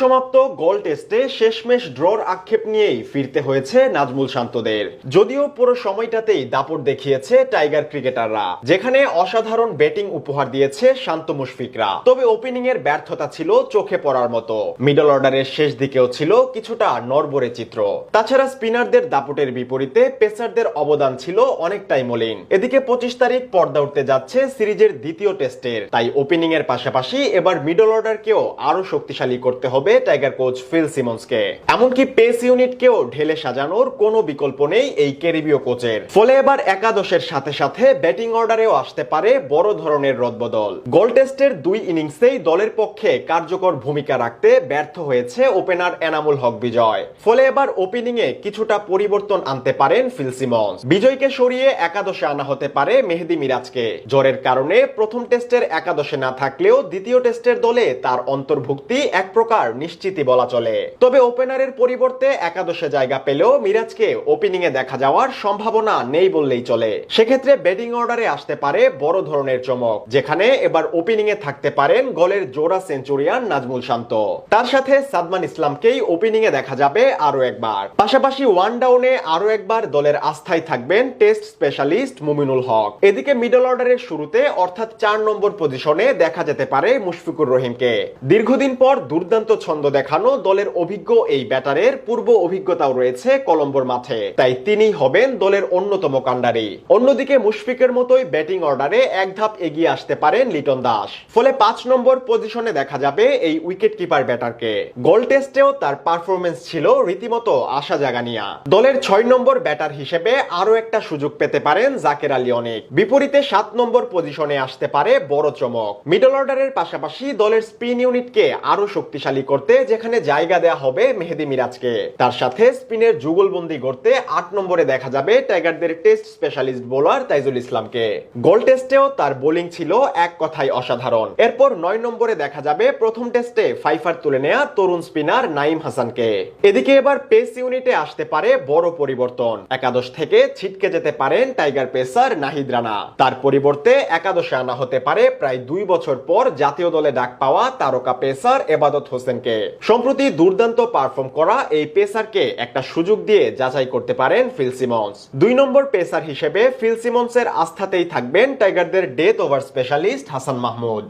সমাপ্ত গোল টেস্টে শেষমেশ ড্রর আক্ষেপ নিয়েই ফিরতে হয়েছে নাজমুল শান্তদের। যদিও পুরো সময়টাতেই দাপট দেখিয়েছে টাইগার ক্রিকেটাররা যেখানে অসাধারণ ব্যাটিং উপহার দিয়েছে শান্ত মুশফিকরা। তবে ওপেনিং এর ব্যর্থতা ছিল চোখে পড়ার মতো। মিডল অর্ডারের শেষ দিকেও ছিল কিছুটা নরবরে চিত্র। তাছাড়া স্পিনারদের দাপটের বিপরীতে পেসারদের অবদান ছিল অনেকটাই মলিন। এদিকে পঁচিশ তারিখ পর্দা উঠতে যাচ্ছে সিরিজের দ্বিতীয় টেস্টের তাই ওপেনিং এর পাশাপাশি এবার মিডল অর্ডারকেও আরও শক্তিশালী করতে হবে টাইগার কোচ ফিল সিমন্সকে এমনকি পেস ইউনিটকেও ঢেলে সাজানোর কোনো বিকল্প নেই এই ক্যারিবীয় কোচের ফলে এবার একাদশের সাথে সাথে ব্যাটিং অর্ডারেও আসতে পারে বড় ধরনের রদবদল। গোল টেস্টের দুই ইনিংসেই দলের পক্ষে কার্যকর ভূমিকা রাখতে ব্যর্থ হয়েছে ওপেনার এনামুল হক বিজয়। ফলে এবার ওপেনিং এ কিছুটা পরিবর্তন আনতে পারেন ফিল সিমন্স বিজয়কে সরিয়ে একাদশে আনা হতে পারে মেহেদি মিরাজকে। জ্বরের কারণে প্রথম টেস্টের একাদশে না থাকলেও দ্বিতীয় টেস্টের দলে তার অন্তর্ভুক্তি এক প্রকার নিশ্চিতই বলা চলে। তবে ওপেনারের পরিবর্তে একাদশে জায়গা পেলেও মিরাজকে ওপেনিং এ দেখা যাওয়ার সম্ভাবনা নেই বললেই চলে। সেক্ষেত্রে ব্যাটিং অর্ডারে আসতে পারে বড় ধরনের চমক, যেখানে এবার ওপেনিং এ থাকতে পারেন গোলের জোড়া সেঞ্চুরিয়ান নাজমুল শান্ত। তার সাথে সাদমান ইসলামকেই ওপেনিং এ দেখা যাবে আরও একবার। পাশাপাশি ওয়ান ডাউনে আরও একবার দলের আস্থায় থাকবেন টেস্ট স্পেশালিস্ট মুমিনুল হক। এদিকে মিডল অর্ডারের শুরুতে অর্থাৎ চার নম্বর পজিশনে দেখা যেতে পারে মুশফিকুর রহিমকে। দীর্ঘদিন পর দুর্দান্ত ছন্দ দেখানো দলের অভিজ্ঞ এই ব্যাটারের পূর্ব অভিজ্ঞতাও রয়েছে কলম্বোর মাঠে। তাই তিনি হবেন দলের অন্যতম কাণ্ডারি। অন্যদিকে মুশফিকের মতোই ব্যাটিং অর্ডারে এক ধাপ এগিয়ে আসতে পারেন লিটন দাস। ফলে পাঁচ নম্বর পজিশনে দেখা যাবে এই উইকেট কিপার ব্যাটারকে। গোল টেস্টেও তার পারফরমেন্স ছিল রীতিমতো আশা জাগানিয়া। দলের ছয় নম্বর ব্যাটার হিসেবে আরও একটা সুযোগ পেতে পারেন জাকের আলী অনেক। বিপরীতে সাত নম্বর পজিশনে আসতে পারে বড় চমক। মিডল অর্ডারের পাশাপাশি দলের স্পিন ইউনিটকে আরও শক্তিশালী করতে যেখানে জায়গা দেওয়া হবে মেহেদি মিরাজকে। তার সাথে স্পিনের যুগলবন্দি করতে আট নম্বরে দেখা যাবে টাইগারদের টেস্ট স্পেশালিস্ট বোলার তাইজুল ইসলামকে। গোল টেস্টেও তার বোলিং ছিল এক কথায় অসাধারণ। এরপর নয় নম্বরে দেখা যাবে প্রথম টেস্টে ফাইফার তুলে নেয়া তরুণ স্পিনার নাইম হাসানকে। এদিকে এবার পেস ইউনিটে আসতে পারে বড় পরিবর্তন। একাদশ থেকে ছিটকে যেতে পারেন টাইগার পেসার নাহিদ রানা। তার পরিবর্তে একাদশে আনা হতে পারে প্রায় দুই বছর পর জাতীয় দলে ডাক পাওয়া তারকা পেসার এবাদত হোসেনকে সম্প্রতি দুর্দান্ত পারফর্ম করা এই পেসারকে একটা সুযোগ দিয়ে যাচাই করতে পারেন ফিল সিমন্স। দুই নম্বর পেসার হিসেবে ফিল সিমন্সের আস্থাতেই থাকবেন টাইগারদের death over specialist Hasan Mahmud.